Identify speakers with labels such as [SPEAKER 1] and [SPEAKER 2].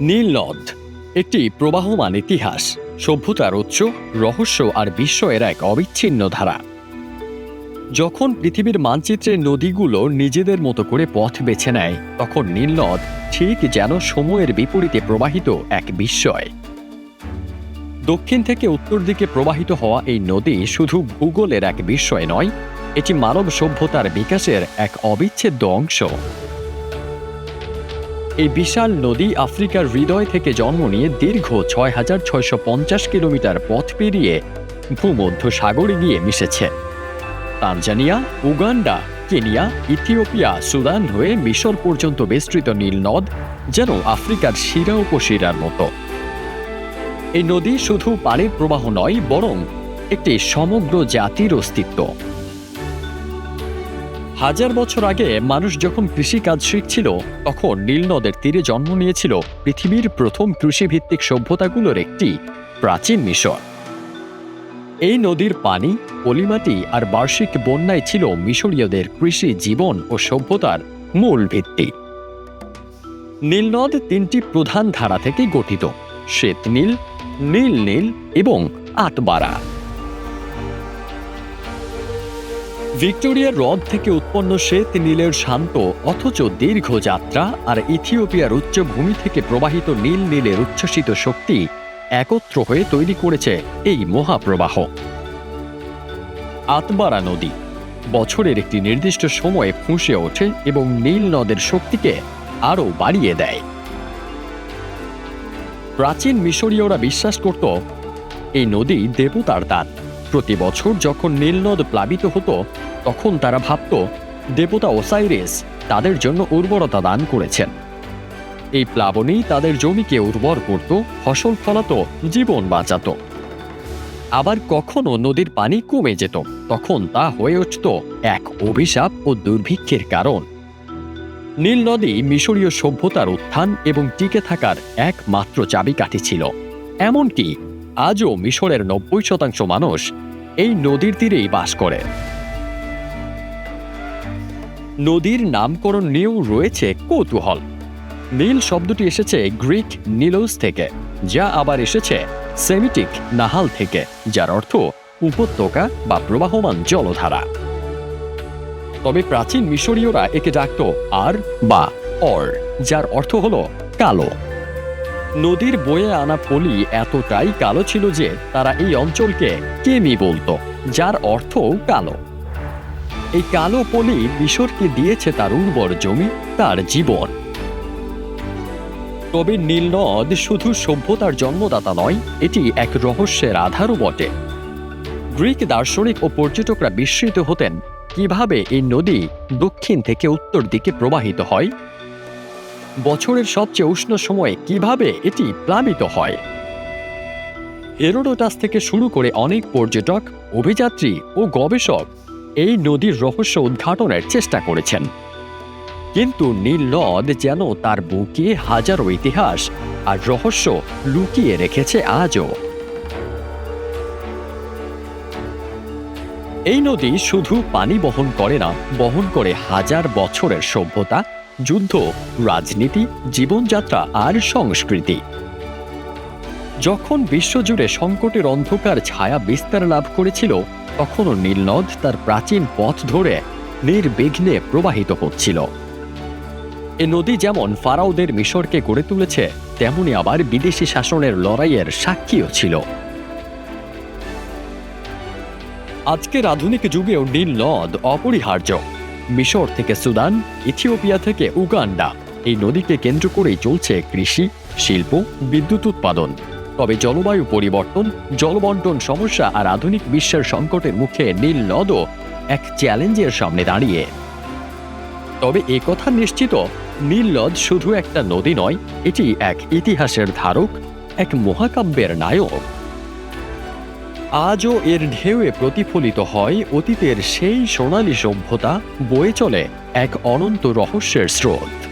[SPEAKER 1] নীল নদ, একটি প্রবাহমান ইতিহাস। সভ্যতার উৎস, রহস্য আর বিস্ময়ের এক অবিচ্ছিন্ন ধারা। যখন পৃথিবীর মানচিত্রে নদীগুলো নিজেদের মতো করে পথ বেছে নেয়, তখন নীল নদ ঠিক যেন সময়ের বিপরীতে প্রবাহিত এক বিস্ময়। দক্ষিণ থেকে উত্তর দিকে প্রবাহিত হওয়া এই নদী শুধু ভূগোলের এক বিস্ময় নয়, এটি মানব সভ্যতার বিকাশের এক অবিচ্ছেদ্য অংশ। এই বিশাল নদী আফ্রিকার হৃদয় থেকে জন্ম নিয়ে দীর্ঘ ছয় হাজার ছয়শো পঞ্চাশ কিলোমিটার পথ পেরিয়ে ভূমধ্য সাগরে গিয়ে মিশেছে। Tanzania, Uganda, Kenya, Ethiopia, Sudan হয়ে মিশর পর্যন্ত বিস্তৃত নীল নদ যেন আফ্রিকার শিরা উপশিরার মতো। এই নদী শুধু পানির প্রবাহ নয়, বরং একটি সমগ্র জাতির অস্তিত্ব। হাজার বছর আগে মানুষ যখন কৃষিকাজ শিখছিল, তখন নীল নদের তীরে জন্ম নিয়েছিল পৃথিবীর প্রথম কৃষিভিত্তিক সভ্যতাগুলোর একটি প্রাচীন মিশর এই নদীর পানি, পলিমাটি আর বার্ষিক বন্যায় ছিল মিশরীয়দের কৃষি জীবন ও সভ্যতার মূল ভিত্তি। নীলনদ তিনটি প্রধান ধারা থেকে গঠিত। শ্বেত নীল নীল নীল এবং আটবারা। ভিক্টোরিয়ার হ্রদ থেকে উৎপন্ন শ্বেত নীলের শান্ত, অথচ দীর্ঘ যাত্রা আর ইথিওপিয়ার উচ্চভূমি থেকে প্রবাহিত নীল নীলের উচ্ছ্বসিত শক্তি একত্র হয়ে তৈরি করেছে এই মহাপ্রবাহ। আতবারা নদী বছরের একটি নির্দিষ্ট সময়ে ফুঁসে ওঠে এবং নীল নদের শক্তিকে আরও বাড়িয়ে দেয়। প্রাচীন মিশরীয়রা বিশ্বাস করত, এই নদী দেবতার দান প্রতি বছর যখন নীলনদ প্লাবিত হতো, তখন তারা ভাবত দেবতা ওসাইরিস তাদের জন্য উর্বরতা দান করেছেন। এই প্লাবনেই তাদের জমিকে উর্বর করত, ফসল ফলাতো, জীবন বাঁচাত। আবার কখনো নদীর পানি কমে যেত, তখন তা হয়ে উঠত এক অভিশাপ ও দুর্ভিক্ষের কারণ। নীল নদী মিশরীয় সভ্যতার উত্থান এবং টিকে থাকার একমাত্র চাবিকাঠি ছিল। এমনকি আজও মিশরের নব্বই শতাংশ মানুষ এই নদীর তীরেই বাস করে। নদীর নামকরণ নিয়েও রয়েছে কৌতূহল। নীল শব্দটি এসেছে গ্রিক নীলোস থেকে, যা আবার এসেছে সেমিটিক নাহাল থেকে, যার অর্থ উপত্যকা বা প্রবাহমান জলধারা। তবে প্রাচীন মিশরীয়রা একে ডাকত আর বা, অর, যার অর্থ হল কালো। নদীর বয়ে আনা পলি এতটাই কালো ছিল যে তারা এই অঞ্চলকে কেমি বলতো, যার অর্থও কালো। এই কালো পলি মিশরকে দিয়েছে তার উর্বর জমি, তার জীবন। তবে নীলনদ শুধু সভ্যতার জন্মদাতা নয়, এটি এক রহস্যের আধারও বটে। গ্রিক দার্শনিক ও পর্যটকরা বিস্মিত হতেন, কীভাবে এই নদী দক্ষিণ থেকে উত্তর দিকে প্রবাহিত হয় বছরের সবচেয়ে উষ্ণ সময়ে কীভাবে এটি প্লাবিত হয়? হেরোডোটাস থেকে শুরু করে অনেক পর্যটক, অভিযাত্রী ও গবেষক এই নদীর রহস্য উদ্ঘাটনের চেষ্টা করেছেন। কিন্তু নীল নদ যেন তার বুকে হাজারো ইতিহাস আর রহস্য লুকিয়ে রেখেছে আজও। এই নদী শুধু পানি বহন করে না, বহন করে হাজার বছরের সভ্যতা যুদ্ধ, রাজনীতি, জীবনযাত্রা আর সংস্কৃতি। যখন বিশ্বজুড়ে সংকটের অন্ধকার ছায়া বিস্তার লাভ করেছিল, তখনও নীলনদ তার প্রাচীন পথ ধরে নির্বিঘ্নে প্রবাহিত হচ্ছিল। এ নদী যেমন ফারাওদের মিশরকে গড়ে তুলেছে, তেমনি আবার বিদেশি শাসনের লড়াইয়ের সাক্ষীও ছিল। আজকের আধুনিক যুগেও নীল নদ অপরিহার্য। মিশর থেকে সুদান, ইথিওপিয়া থেকে উগান্ডা। এই নদীকে কেন্দ্র করেই চলছে কৃষি, শিল্প, বিদ্যুৎ উৎপাদন। তবে জলবায়ু পরিবর্তন, জলবন্টন সমস্যা আর আধুনিক বিশ্বের সংকটের মুখে নীল নদও এক চ্যালেঞ্জের সামনে দাঁড়িয়ে। তবে কথা নিশ্চিত, নীল নদ শুধু একটা নদী নয়, এটি এক ইতিহাসের ধারক, এক মহাকাব্যের নায়ক। আজও এর ঢেউয়ে প্রতিফলিত হয় অতীতের সেই সোনালী সভ্যতা বয়ে চলে এক অনন্ত রহস্যের স্রোত।